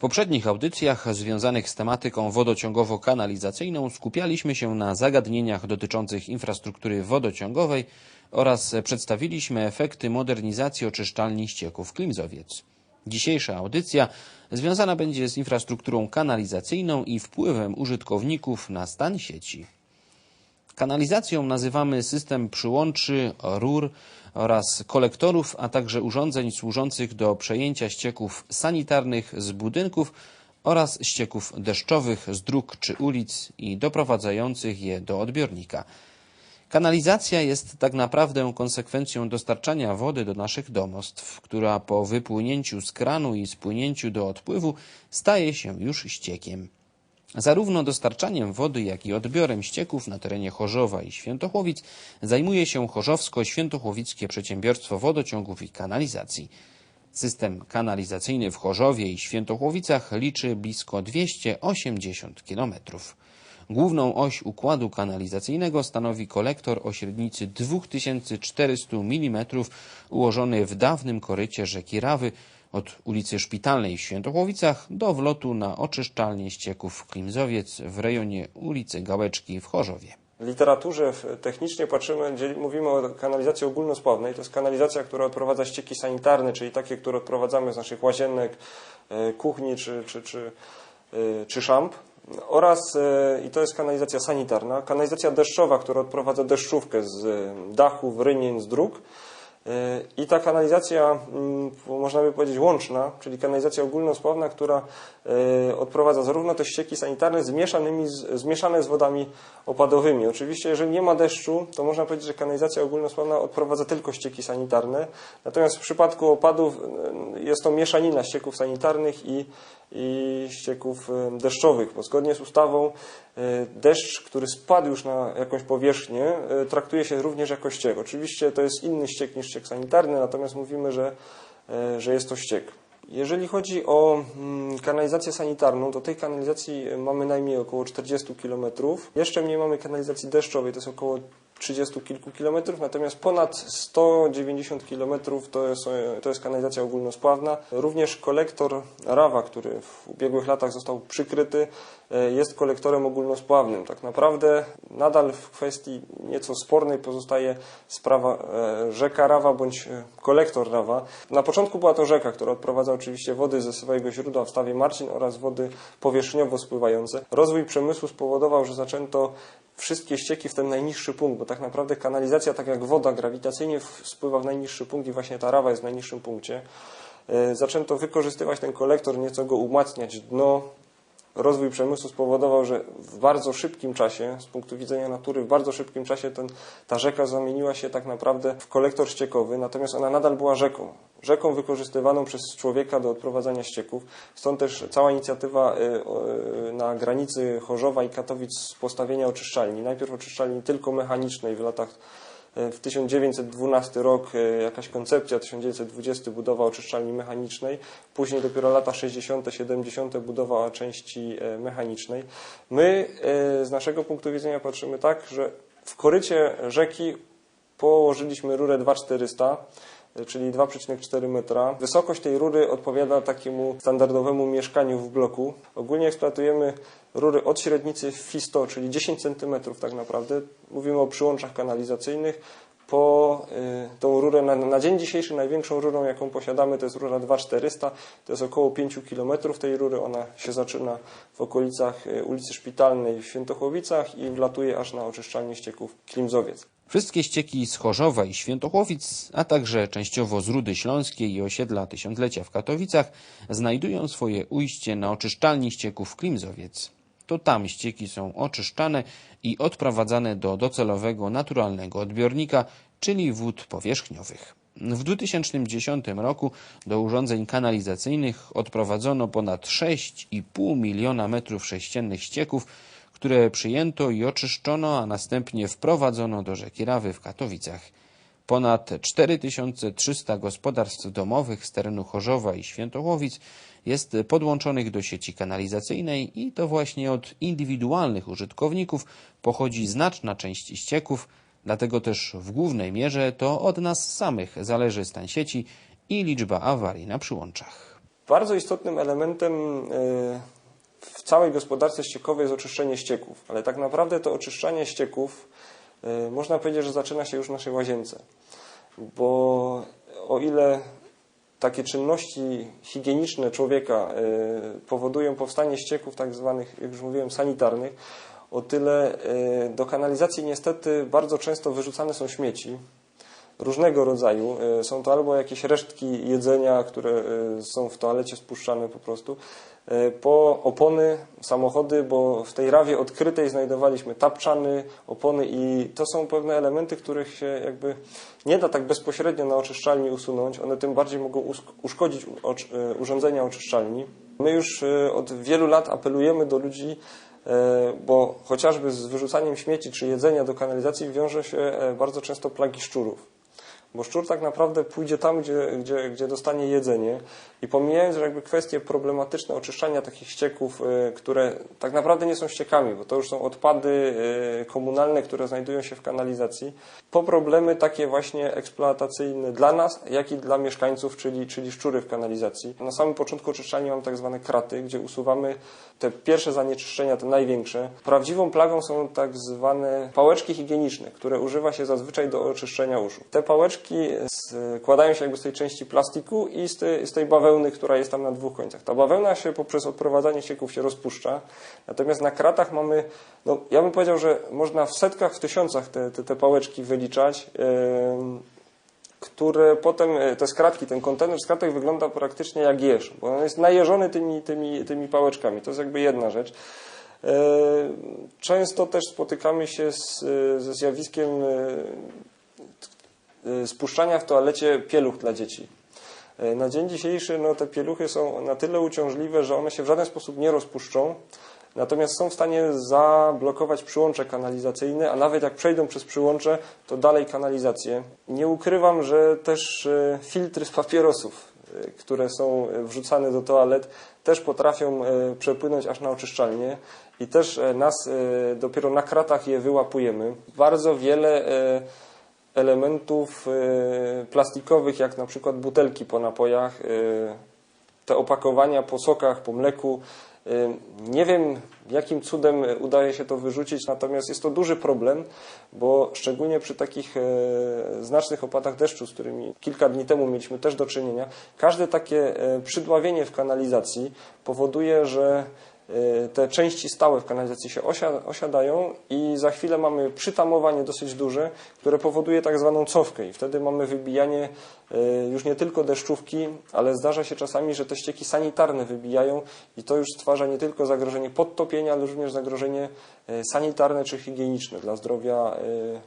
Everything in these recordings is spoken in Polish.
poprzednich audycjach związanych z tematyką wodociągowo-kanalizacyjną skupialiśmy się na zagadnieniach dotyczących infrastruktury wodociągowej oraz przedstawiliśmy efekty modernizacji oczyszczalni ścieków Klimzowiec. Dzisiejsza audycja związana będzie z infrastrukturą kanalizacyjną i wpływem użytkowników na stan sieci. Kanalizacją nazywamy system przyłączy, rur oraz kolektorów, a także urządzeń służących do przejęcia ścieków sanitarnych z budynków oraz ścieków deszczowych z dróg czy ulic i doprowadzających je do odbiornika. Kanalizacja jest tak naprawdę konsekwencją dostarczania wody do naszych domostw, która po wypłynięciu z kranu i spłynięciu do odpływu staje się już ściekiem. Zarówno dostarczaniem wody, jak i odbiorem ścieków na terenie Chorzowa i Świętochłowic zajmuje się Chorzowsko-Świętochłowickie Przedsiębiorstwo Wodociągów i Kanalizacji. System kanalizacyjny w Chorzowie i Świętochłowicach liczy blisko 280 kilometrów. Główną oś układu kanalizacyjnego stanowi kolektor o średnicy 2400 mm ułożony w dawnym korycie rzeki Rawy od ulicy Szpitalnej w Świętochłowicach do wlotu na oczyszczalnię ścieków Klimzowiec w rejonie ulicy Gałeczki w Chorzowie. W literaturze technicznie patrzymy, mówimy o kanalizacji ogólnospławnej. To jest kanalizacja, która odprowadza ścieki sanitarne, czyli takie, które odprowadzamy z naszych łazienek, e, kuchni czy, czy, czy, e, czy szamp. Oraz, e, i to jest kanalizacja sanitarna, kanalizacja deszczowa, która odprowadza deszczówkę z dachów, rynien, z dróg. I ta kanalizacja, mm, można by powiedzieć łączna, czyli kanalizacja ogólnospławna, która e, odprowadza zarówno te ścieki sanitarne zmieszanymi, zmieszane z wodami opadowymi. Oczywiście, jeżeli nie ma deszczu, to można powiedzieć, że kanalizacja ogólnospławna odprowadza tylko ścieki sanitarne. Natomiast w przypadku opadów e, jest to mieszanina ścieków sanitarnych i, i ścieków e, deszczowych, bo zgodnie z ustawą deszcz, który spadł już na jakąś powierzchnię, traktuje się również jako ściek. Oczywiście to jest inny ściek niż ściek sanitarny, natomiast mówimy, że, e, że jest to ściek. Jeżeli chodzi o mm, kanalizację sanitarną, to tej kanalizacji mamy najmniej około 40 km. Jeszcze mniej mamy kanalizacji deszczowej, to jest około 30 kilku kilometrów, natomiast ponad 190 kilometrów to jest, to jest kanalizacja ogólnospławna. Również kolektor Rawa, który w ubiegłych latach został przykryty, e, jest kolektorem ogólnospławnym. Tak naprawdę nadal w kwestii nieco spornej pozostaje sprawa e, rzeka Rawa bądź e, kolektor Rawa. Na początku była to rzeka, która odprowadza oczywiście wody ze swojego źródła w stawie Marcin oraz wody powierzchniowo spływające. Rozwój przemysłu spowodował, że zaczęto wszystkie ścieki w ten najniższy punkt, bo tak naprawdę kanalizacja, tak jak woda, grawitacyjnie spływa w najniższy punkt i właśnie ta rawa jest w najniższym punkcie. E, zaczęto wykorzystywać ten kolektor, nieco go umacniać dno, rozwój przemysłu spowodował, że w bardzo szybkim czasie, z punktu widzenia natury, w bardzo szybkim czasie ten, ta rzeka zamieniła się tak naprawdę w kolektor ściekowy, natomiast ona nadal była rzeką. Rzeką wykorzystywaną przez człowieka do odprowadzania ścieków. Stąd też cała inicjatywa y, y, na granicy Chorzowa i Katowic postawienia oczyszczalni. Najpierw oczyszczalni tylko mechanicznej w latach w 1912 rok e, jakaś koncepcja, 1920 budowa oczyszczalni mechanicznej, później dopiero lata 60., 70. budowa części e, mechanicznej. My e, z naszego punktu widzenia patrzymy tak, że w korycie rzeki położyliśmy rurę 2400 czyli 2,4 metra. Wysokość tej rury odpowiada takiemu standardowemu mieszkaniu w bloku. Ogólnie eksploatujemy rury od średnicy FISTO, czyli 10 cm tak naprawdę. Mówimy o przyłączach kanalizacyjnych. Po y, tą rurę na, na, dzień dzisiejszy największą rurą, jaką posiadamy, to jest rura 2400. To jest około 5 km tej rury. Ona się zaczyna w okolicach y, ulicy Szpitalnej w Świętochłowicach i wlatuje aż na oczyszczalnię ścieków Klimzowiec. Wszystkie ścieki z Chorzowa i Świętochłowic, a także częściowo z Rudy Śląskiej i osiedla Tysiąclecia w Katowicach znajdują swoje ujście na oczyszczalni ścieków Klimzowiec. To tam ścieki są oczyszczane i odprowadzane do docelowego naturalnego odbiornika, czyli wód powierzchniowych. W 2010 roku do urządzeń kanalizacyjnych odprowadzono ponad 6,5 miliona metrów sześciennych ścieków, które przyjęto i oczyszczono, a następnie wprowadzono do rzeki Rawy w Katowicach. Ponad 4300 gospodarstw domowych z terenu Chorzowa i Świętochłowic jest podłączonych do sieci kanalizacyjnej i to właśnie od indywidualnych użytkowników pochodzi znaczna część ścieków, dlatego też w głównej mierze to od nas samych zależy stan sieci i liczba awarii na przyłączach. Bardzo istotnym elementem y, w całej gospodarce ściekowej jest oczyszczenie ścieków, ale tak naprawdę to oczyszczanie ścieków można powiedzieć, że zaczyna się już w naszej łazience, bo o ile takie czynności higieniczne człowieka y, powodują powstanie ścieków tak zwanych, jak już mówiłem, sanitarnych, o tyle y, do kanalizacji niestety bardzo często wyrzucane są śmieci różnego rodzaju. Y, Są to albo jakieś resztki jedzenia, które y, są w toalecie spuszczane po prostu, y, po opony, samochody, bo w tej rawie odkrytej znajdowaliśmy tapczany, opony i to są pewne elementy, których się jakby nie da tak bezpośrednio na oczyszczalni usunąć. One tym bardziej mogą uszkodzić urządzenia oczyszczalni. My już od wielu lat apelujemy do ludzi, E, bo chociażby z wyrzucaniem śmieci czy jedzenia do kanalizacji wiąże się e, bardzo często plagi szczurów. Bo szczur tak naprawdę pójdzie tam, gdzie, gdzie, gdzie dostanie jedzenie i pomijając że jakby kwestie problematyczne oczyszczania takich ścieków, e, które tak naprawdę nie są ściekami, bo to już są odpady e, komunalne, które znajdują się w kanalizacji, po problemy takie właśnie eksploatacyjne dla nas, jak i dla mieszkańców, czyli, czyli szczury w kanalizacji. Na samym początku oczyszczalni mam tak zwane kraty, gdzie usuwamy te pierwsze zanieczyszczenia, te największe. Prawdziwą plagą są tak zwane pałeczki higieniczne, które używa się zazwyczaj do oczyszczenia uszu. Te pałeczki składają się jakby z tej części plastiku i z tej, z tej bawełny, która jest tam na dwóch końcach. Ta bawełna się poprzez odprowadzanie ścieków się rozpuszcza, natomiast na kratach mamy, no ja bym powiedział, że można w setkach, w tysiącach te, te, te pałeczki wyliczać. Em, które potem, e, te skratki, ten kontener skratek wygląda praktycznie jak jeż, bo on jest najeżony tymi, tymi, tymi pałeczkami. To jest jakby jedna rzecz. E, Często też spotykamy się z, ze zjawiskiem e, spuszczania w toalecie pieluch dla dzieci. E, Na dzień dzisiejszy no, te pieluchy są na tyle uciążliwe, że one się w żaden sposób nie rozpuszczą, natomiast są w stanie zablokować przyłącze kanalizacyjne, a nawet jak przejdą przez przyłącze, to dalej kanalizację. Nie ukrywam, że też e, filtry z papierosów, które są wrzucane do toalet, też potrafią przepłynąć aż na oczyszczalnię i też nas dopiero na kratach je wyłapujemy. Bardzo wiele elementów e, plastikowych, jak na przykład butelki po napojach, e, te opakowania po sokach, po mleku. E, Nie wiem, jakim cudem udaje się to wyrzucić, natomiast jest to duży problem, bo szczególnie przy takich znacznych opadach deszczu, z którymi kilka dni temu mieliśmy też do czynienia, każde takie przydławienie w kanalizacji powoduje, że te części stałe w kanalizacji się osia- osiadają i za chwilę mamy przytamowanie dosyć duże, które powoduje tak zwaną cofkę. I wtedy mamy wybijanie e, już nie tylko deszczówki, ale zdarza się czasami, że te ścieki sanitarne wybijają i to już stwarza nie tylko zagrożenie podtopienia, ale również zagrożenie e, sanitarne czy higieniczne dla zdrowia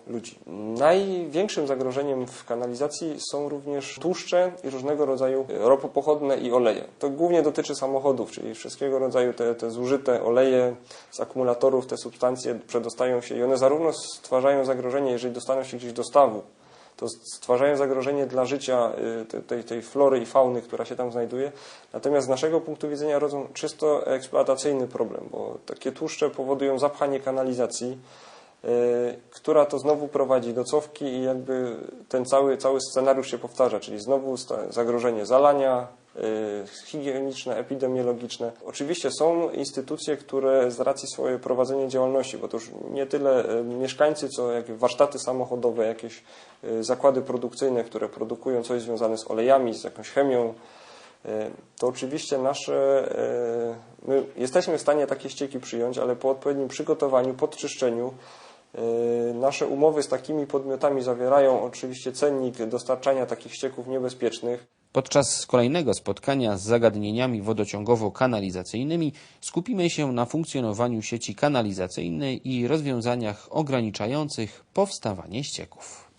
e, ludzi. Największym zagrożeniem w kanalizacji są również tłuszcze i różnego rodzaju ropopochodne i oleje. To głównie dotyczy samochodów, czyli wszystkiego rodzaju te, te zużyte oleje z akumulatorów, te substancje przedostają się i one zarówno stwarzają zagrożenie, jeżeli dostaną się gdzieś do stawu, to stwarzają zagrożenie dla życia y, te- tej, tej flory i fauny, która się tam znajduje. Natomiast z naszego punktu widzenia rodzą czysto eksploatacyjny problem, bo takie tłuszcze powodują zapchanie kanalizacji, y, która to znowu prowadzi do cofki i jakby ten cały, cały scenariusz się powtarza, czyli znowu zagrożenie zalania, higieniczne, epidemiologiczne. Oczywiście są instytucje, które z racji swojej prowadzenia działalności, bo to już nie tyle y, mieszkańcy, co jakieś warsztaty samochodowe, jakieś y, zakłady produkcyjne, które produkują coś związane z olejami, z jakąś chemią, y, to oczywiście nasze, y, my jesteśmy w stanie takie ścieki przyjąć, ale po odpowiednim przygotowaniu, podczyszczeniu, y, nasze umowy z takimi podmiotami zawierają oczywiście cennik dostarczania takich ścieków niebezpiecznych. Podczas kolejnego spotkania z zagadnieniami wodociągowo-kanalizacyjnymi skupimy się na funkcjonowaniu sieci kanalizacyjnej i rozwiązaniach ograniczających powstawanie ścieków.